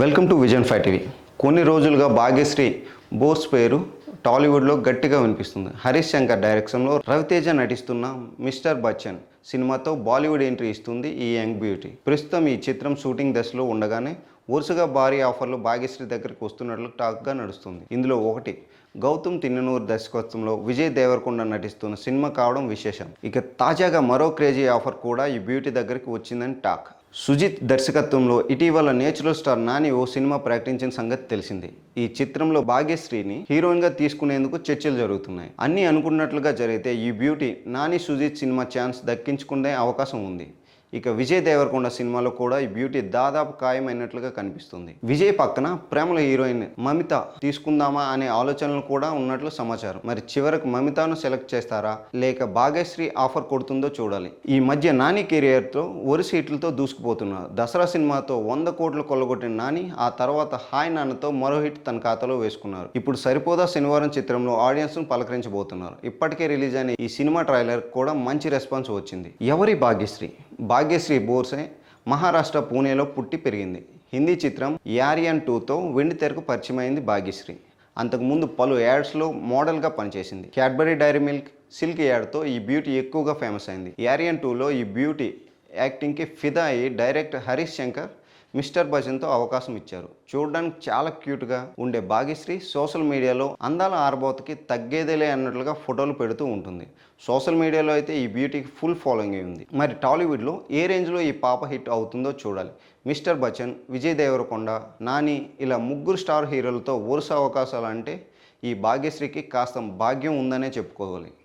Welcome to vision five TV. కొన్ని రోజులుగా భాగ్యశ్రీ బోస్ పేరు టాలీవుడ్లో గట్టిగా వినిపిస్తుంది. హరీష్ శంకర్ డైరెక్షన్లో రవితేజ నటిస్తున్న మిస్టర్ బచ్చన్ సినిమాతో బాలీవుడ్ ఎంట్రీ ఇస్తుంది ఈ యంగ్ బ్యూటీ. ప్రస్తుతం ఈ చిత్రం షూటింగ్ దశలో ఉండగానే వరుసగా భారీ ఆఫర్లు భాగ్యశ్రీ దగ్గరికి వస్తున్నట్లు టాక్గా నడుస్తుంది. ఇందులో ఒకటి గౌతమ్ తిన్ననూరు దర్శకత్వంలో విజయ్ దేవరకొండ నటిస్తున్న సినిమా కావడం విశేషం. ఇక తాజాగా మరో క్రేజీ ఆఫర్ కూడా ఈ బ్యూటీ దగ్గరికి వచ్చిందని టాక్. సుజిత్ దర్శకత్వంలో ఇటీవల నేచురల్ స్టార్ నాని ఓ సినిమా ప్రకటించిన సంగతి తెలిసింది. ఈ చిత్రంలో భాగ్యశ్రీని హీరోయిన్గా తీసుకునేందుకు చర్చలు జరుగుతున్నాయి. అన్నీ అనుకున్నట్లుగా జరిగితే ఈ beauty Nani Sujith cinema chance దక్కించుకునే అవకాశం ఉంది. ఇక విజయ్ దేవరకొండ సినిమాలో కూడా ఈ బ్యూటీ దాదాపు ఖాయమైనట్లుగా కనిపిస్తుంది. విజయ్ పక్కన ప్రేమల హీరోయిన్ మమిత తీసుకుందామా అనే ఆలోచనలు కూడా ఉన్నట్లు సమాచారం. మరి చివరకు మమితాను సెలెక్ట్ చేస్తారా? లేక భాగ్యశ్రీ ఆఫర్ కొడుతుందో చూడాలి. ఈ మధ్య నాని కెరియర్తో వరుస హిట్లతో దూసుకుపోతున్నారు. దసరా సినిమాతో వంద కోట్లు కొల్లగొట్టిన నాని ఆ తర్వాత హాయ్ నాన్నతో మరో హిట్ తన ఖాతాలో వేసుకున్నారు. ఇప్పుడు సరిపోదా శనివారం చిత్రంలో ఆడియన్స్ను పలకరించబోతున్నారు. ఇప్పటికే రిలీజ్ అయిన ఈ సినిమా ట్రైలర్ కూడా మంచి రెస్పాన్స్ వచ్చింది. ఎవరి భాగ్యశ్రీ? భాగ్యశ్రీ బోర్సే మహారాష్ట్ర పూణేలో పుట్టి పెరిగింది. హిందీ చిత్రం యారియన్ టూతో వెండి తెరకు పరిచయమైంది భాగ్యశ్రీ. అంతకుముందు పలు యాడ్స్లో మోడల్గా పనిచేసింది. క్యాడ్బరీ డైరీ మిల్క్ సిల్క్ యాడ్తో ఈ బ్యూటీ ఎక్కువగా ఫేమస్ అయింది. యారియన్ టూలో ఈ బ్యూటీ యాక్టింగ్కి ఫిదా అయ్యి డైరెక్టర్ హరీష్ శంకర్ మిస్టర్ భజన్తో అవకాశం ఇచ్చారు. చూడడానికి చాలా క్యూట్గా ఉండే భాగ్యశ్రీ సోషల్ మీడియాలో అందాల ఆరబోతకి తగ్గేదేలే అన్నట్లుగా ఫోటోలు పెడుతూ ఉంటుంది. సోషల్ మీడియాలో అయితే ఈ బ్యూటీకి ఫుల్ ఫాలోయింగ్ ఉంది. మరి టాలీవుడ్లో ఏ రేంజ్లో ఈ పాప హిట్ అవుతుందో చూడాలి. మిస్టర్ బచ్చన్ విజయ్ దేవరకొండ నాని ఇలా ముగ్గురు స్టార్ హీరోలతో వరుస అవకాశాలు అంటే ఈ భాగ్యశ్రీకి కాస్త భాగ్యం ఉందనే చెప్పుకోవాలి.